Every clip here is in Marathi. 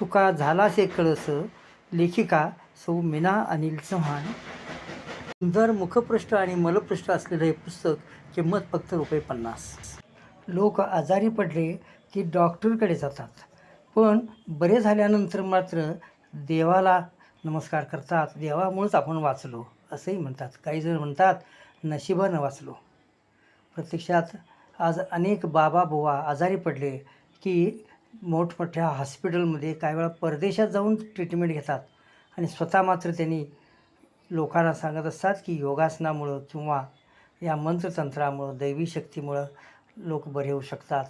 तुका झालासे कळस लेखिका सौ मीना अनिल चव्हाण. सुंदर मुखपृष्ठ आणि मलपृष्ठ असलेलं हे पुस्तक किंमत फक्त रुपये पन्नास. लोक आजारी पडले की डॉक्टरकडे जातात. पण बरे झाल्यानंतर मात्र देवाला नमस्कार करतात. देवामुळेच आपण वाचलो असंही म्हणतात. काही जण म्हणतात नशिबानं वाचलो. प्रत्यक्षात आज अनेक बाबा बुवा आजारी पडले की मोठमोठ्या हॉस्पिटलमध्ये काही वेळा परदेशात जाऊन ट्रीटमेंट घेतात. आणि स्वतः मात्र त्यांनी लोकांना सांगत असतात की योगासनामुळं किंवा या मंत्रतंत्रामुळं दैवी शक्तीमुळं लोक बरे होऊ शकतात.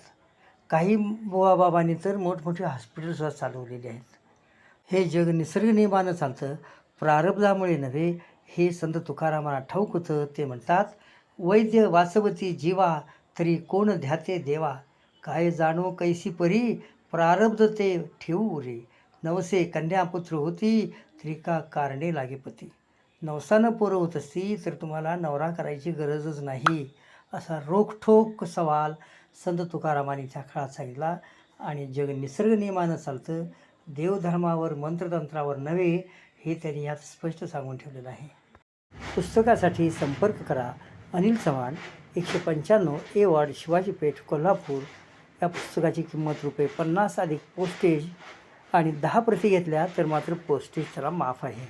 काही बुवाबाबांनी तर मोठमोठी हॉस्पिटलसुद्धा चालवलेली आहेत. हे जग निसर्गनियमानं चालतं. प्रारब्धामुळे नव्हे हे संत तुकारामांना ठाऊक होतं. ते म्हणतात वैद्य वासवती जीवा तरी कोण ध्याते देवा. काय जाणो कैसी परी? प्रारब्ध ते ठेवू रे. नवसे कन्यापुत्र होती त्रिका कारणे लागेपती नवसानं पोरं होत असती तर तुम्हाला नवरा करायची गरजच नाही. असा रोखठोक सवाल संत तुकारामांनी त्या काळात सांगितला आणि जग निसर्ग नियमानं चालतं देवधर्मावर मंत्रतंत्रावर नव्हे हे त्यांनी यात स्पष्ट सांगून ठेवलेलं आहे. पुस्तकासाठी संपर्क करा. अनिल चव्हाण एकशे पंच्याण्णव ए वॉर्ड शिवाजी पेठ कोल्हापूर. या पुस्तकाची किंमत रुपये पन्नास अधिक पोस्टेज आणि दहा प्रती घेतल्या तर मात्र पोस्टेज त्याला माफ आहे.